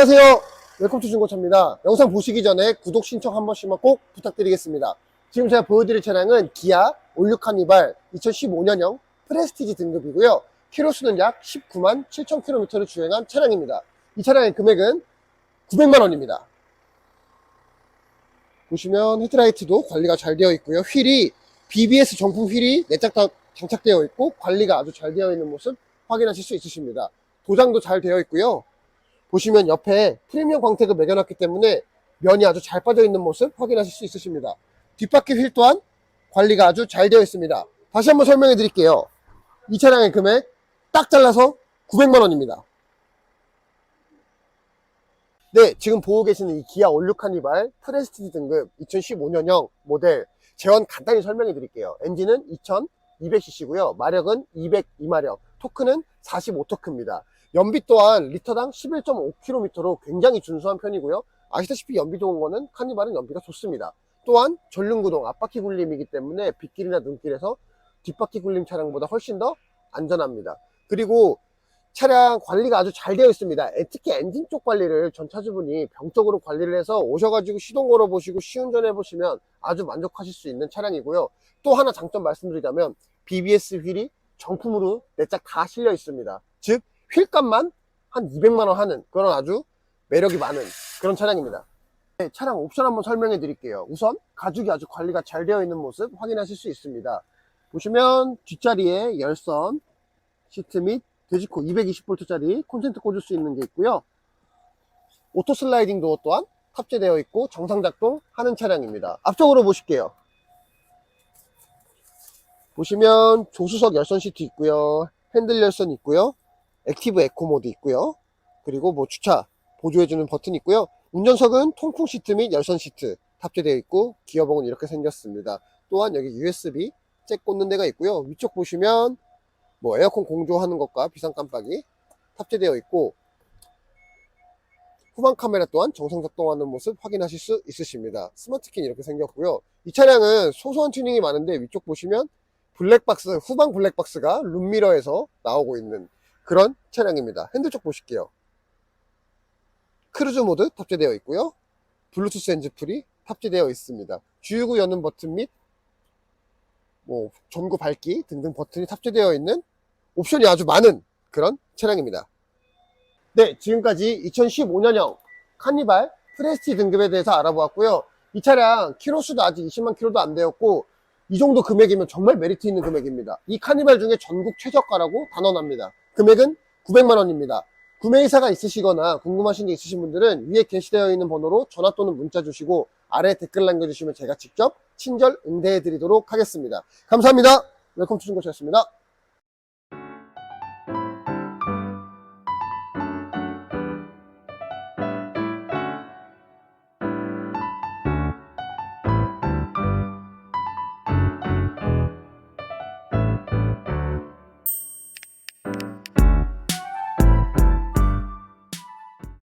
안녕하세요. 웰컴 투 중고차입니다. 영상 보시기 전에 구독 신청 한 번씩만 꼭 부탁드리겠습니다. 지금 제가 보여드릴 차량은 기아 올류 카니발 2015년형 프레스티지 등급이고요. 키로수는 약 19만 7천 킬로미터를 주행한 차량입니다. 이 차량의 금액은 900만 원입니다. 보시면 헤드라이트도 관리가 잘 되어 있고요. 휠이 BBS 정품 휠이 내짝 다 장착되어 있고 관리가 아주 잘 되어 있는 모습 확인하실 수 있으십니다. 도장도 잘 되어 있고요. 보시면 옆에 프리미엄 광택을 매겨놨기 때문에 면이 아주 잘 빠져 있는 모습 확인하실 수 있으십니다. 뒷바퀴 휠 또한 관리가 아주 잘 되어 있습니다. 다시 한번 설명해 드릴게요. 이 차량의 금액 딱 잘라서 900만 원입니다. 네, 지금 보고 계시는 이 기아 올류 카니발 프레스티지 등급 2015년형 모델 재원 간단히 설명해 드릴게요. 엔진은 2200cc고요. 마력은 202마력, 토크는 45토크입니다. 연비 또한 리터당 11.5km로 굉장히 준수한 편이고요. 아시다시피 연비 좋은 거는 카니발은 연비가 좋습니다. 또한 전륜구동 앞바퀴 굴림이기 때문에 빗길이나 눈길에서 뒷바퀴 굴림 차량보다 훨씬 더 안전합니다. 그리고 차량 관리가 아주 잘 되어 있습니다. 에, 특히 엔진 쪽 관리를 전 차주분이 병적으로 관리를 해서 오셔가지고 시동 걸어 보시고 시운전해 보시면 아주 만족하실 수 있는 차량이고요. 또 하나 장점 말씀드리자면 BBS 휠이 정품으로 내짝 다 실려 있습니다. 즉 휠값만 한 200만 원 하는 그런 아주 매력이 많은 그런 차량입니다. 네, 차량 옵션 한번 설명해 드릴게요. 우선 가죽이 아주 관리가 잘 되어 있는 모습 확인하실 수 있습니다. 보시면 뒷자리에 열선 시트 및 돼지코 220V짜리 콘센트 꽂을 수 있는 게 있고요. 오토 슬라이딩 도어 또한 탑재되어 있고 정상 작동하는 차량입니다. 앞쪽으로 보실게요. 보시면 조수석 열선 시트 있고요. 핸들 열선 있고요. 액티브 에코 모드 있고요. 그리고 뭐 주차 보조해주는 버튼 있고요. 운전석은 통풍 시트 및 열선 시트 탑재되어 있고 기어봉은 이렇게 생겼습니다. 또한 여기 USB 잭 꽂는 데가 있고요. 위쪽 보시면 뭐 에어컨 공조하는 것과 비상 깜빡이 탑재되어 있고 후방 카메라 또한 정상 작동하는 모습 확인하실 수 있으십니다. 스마트킨 이렇게 생겼고요. 이 차량은 소소한 튜닝이 많은데 위쪽 보시면 블랙박스, 후방 블랙박스가 룸미러에서 나오고 있는 그런 차량입니다. 핸들 쪽 보실게요. 크루즈 모드 탑재되어 있고요. 블루투스 핸즈프리 탑재되어 있습니다. 주유구 여는 버튼 및 뭐 전구 밝기 등등 버튼이 탑재되어 있는 옵션이 아주 많은 그런 차량입니다. 네, 지금까지 2015년형 카니발 프레스티 등급에 대해서 알아보았고요. 이 차량 키로수도 아직 20만 킬로도 안 되었고 이 정도 금액이면 정말 메리트 있는 금액입니다. 이 카니발 중에 전국 최저가라고 단언합니다. 금액은 900만 원입니다. 구매 의사가 있으시거나 궁금하신 게 있으신 분들은 위에 게시되어 있는 번호로 전화 또는 문자 주시고 아래 댓글 남겨주시면 제가 직접 친절 응대해 드리도록 하겠습니다. 감사합니다. 웰컴 투 중고차였습니다.